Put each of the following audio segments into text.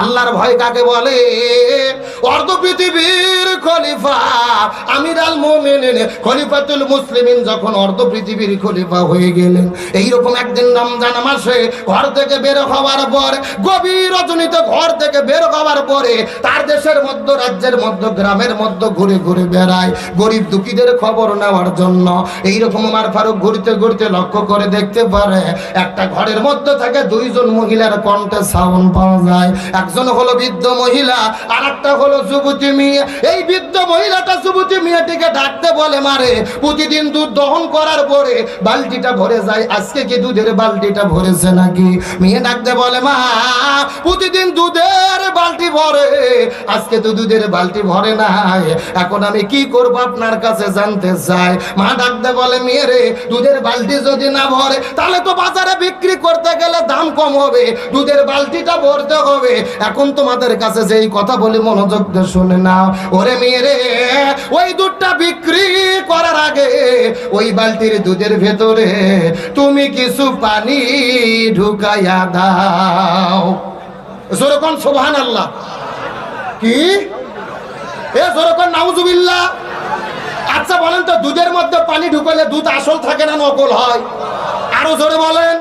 আল্লাহর ভয় কাকে বলে? অর্ধ পৃথিবীর খলিফা আমির আল মোমেনিন, খলিফাতুল মুসলিমিন যখন অর্ধ পৃথিবীর খলিফা হয়ে গেলেন। এইরকম একদিন রমজান মাসে ঘর থেকে বের হওয়ার পর, গভীর রজনীতে ঘর থেকে বের হওয়ার পরে তার দেশের মধ্য, রাজ্যের মধ্য, গ্রামের মধ্যে ঘুরে ঘুরে বেড়ায়। গরিব দুঃখীদের খবর নেওয়ার জন্য এইরকম আমার ফারুক ঘুরতে ঘুরতে লক্ষ্য করে দেখতে পারে, একটা ঘরের মধ্যে থেকে দুইজন মহিলার কণ্ঠে সাউন্ড পাওয়া যায়। একজন হলো বৃদ্ধ মহিলা আর একটা হলো যুবতী মেয়ে। এই বৃদ্ধ মহিলাটা যুবতী মেয়েটিকে ডাকতে বলে, মারে, প্রতিদিন দুধ দহন করার পরে বালতিটা ভরে যায়। আজকে কি দুধের বালতিটা ভরেছে নাকি? মেয়ে ডাকতে বলে, মা, প্রতিদিন দুধের বালতি ভরে। আজকে তো দুধের বালতি ভরে নাই। এখন আমি কি করব আপনার কাছে জানতে চাই? মা ডাকতে বলে, মেয়ে রে, দুধের বালতি যদি না ভরে, তাহলে তো বাজারে বিক্রি করতে গেলে দাম কম হবে। দুধের বালতিটা ভরতে হবে। এখন তোমাদের কাছে যেই কথা বলি মনোযোগ দিয়ে শুনে নাও। ওরে মেয়ে রে ওই দুধটা বিক্রি করার আগে ওই বালতির দুধের ভেতরে তুমি কিছু পানি ঢুকাইয়া দাও। যেরকম সোভান আল্লাহ কি? এ আচ্ছা বলেন তো, দুধের মধ্যে পানি ঢুকালে দুধ আসল থাকে না নকল হয়? আরও জোরে বলেন।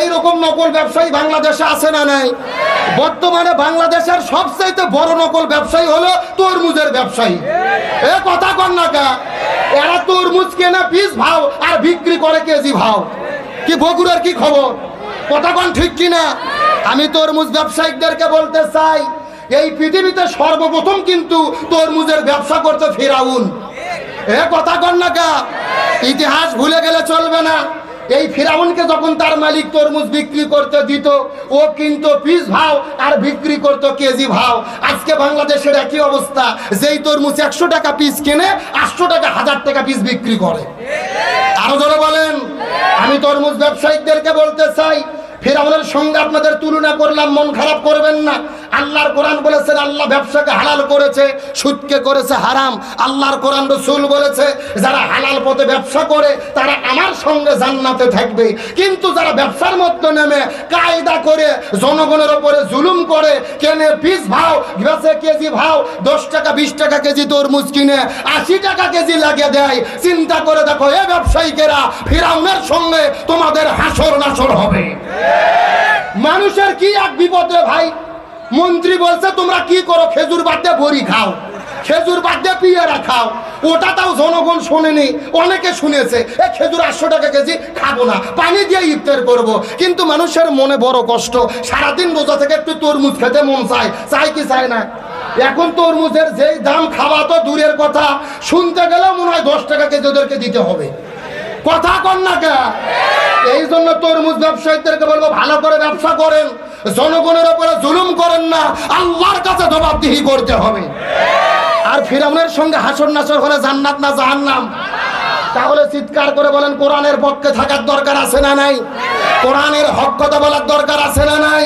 এই রকম নকল ব্যবসায়ী বাংলাদেশে আছে না নাই? বর্তমানে বাংলাদেশের সবচাইতে বড় নকল ব্যবসায়ী হলো তরমুজের ব্যবসায়ী। এ কথা কর না কা। এরা তরমুজ কেনা পিস ভাও আর বিক্রি করে কেজি ভাও। কি বগুড়ার কি খবর? কথা কন ঠিক কিনা? আমি তরমুজ ব্যবসায়িকদেরকে বলতে চাই, এই পৃথিবীতে সর্বপ্রথম কিন্তু তরমুজের ব্যবসা করতে ফিরাউন। এ কথা কন না কা। ইতিহাস ভুলে গেলে চলবে না। এই ফিরাউনকে যখন তার মালিক তরমুজ বিক্রি করতে দিত, ও কিন্তু পিস ভাও আর বিক্রি করত কেজি ভাও। আজকে বাংলাদেশের একই অবস্থা, যেই তরমুজ একশো টাকা পিস কিনে, আটশো টাকা, হাজার টাকা পিস বিক্রি করে। আরও জোরে বলেন, আমি তরমুজ ব্যবসায়ীদেরকে বলতে চাই, ফেরাউনের সঙ্গে আপনাদের তুলনা করলাম, মন খারাপ করবেন না। আল্লাহর কোরআন বলেছেন, আল্লাহ ব্যবসাকে হালাল করেছে, সুদকে করেছে হারাম। আল্লাহর কোরআন রসুল বলেছে, যারা হালাল পথে ব্যবসা করে, তারা আমার সঙ্গে জান্নাতে থাকবে। কিন্তু যারা ব্যবসার মধ্যে নেমে কায়দা করে, জনগণের ওপরে জুলুম করে, কেনে পিস ভাও, বেচে কেজি ভাও, দশ টাকা, বিশ টাকা কেজি তরমুজ কিনে, আশি টাকা কেজি লাগিয়ে দেয়, চিন্তা করে দেখো, এ ব্যবসায়িকেরা ফিরাউনের সঙ্গে তোমাদের হাসর নাসর হবে। মানুষের কি এক বিপদে ভাই? মন্ত্রী বলছে, তোমরা কি করো? খেজুর বাদ বড়ি খাও। খেজুর বাদ পিয়ারা খাও। ওটা তাও জনগণ শোনেনি। অনেকে শুনেছে, এ খেজুর আটশো টাকা কেজি খাব না। পানি দিয়ে ইফতার করব। কিন্তু মানুষের মনে বড় কষ্ট। সারাদিন রোজা থেকে একটু তরমুজ খেতে মন চায়। চায় কি চায় না? এখন তরমুজের যেই দাম খাওয়া তো দূরের কথা। শুনতে গেলেও মনে হয় দশ টাকা কেজি ওদেরকে দিতে হবে। কথা কন না কে? এই জন্য তরমুজ ব্যবসায়ীদেরকে বলব, ভালো করে ব্যবসা করেন। জনগণের উপরে জুলুম করেন না, আল্লাহর কাছে জবাবদিহি করতে হবে। আর ফিরাউনের সঙ্গে হাসর নাসর হলে জান্নাত না জাহান্নাম? তাহলে চিৎকার করে বলেন, কোরআনের পক্ষে থাকার দরকার আছে না নাই? কোরআনের হক কথা বলার দরকার আছে না নাই?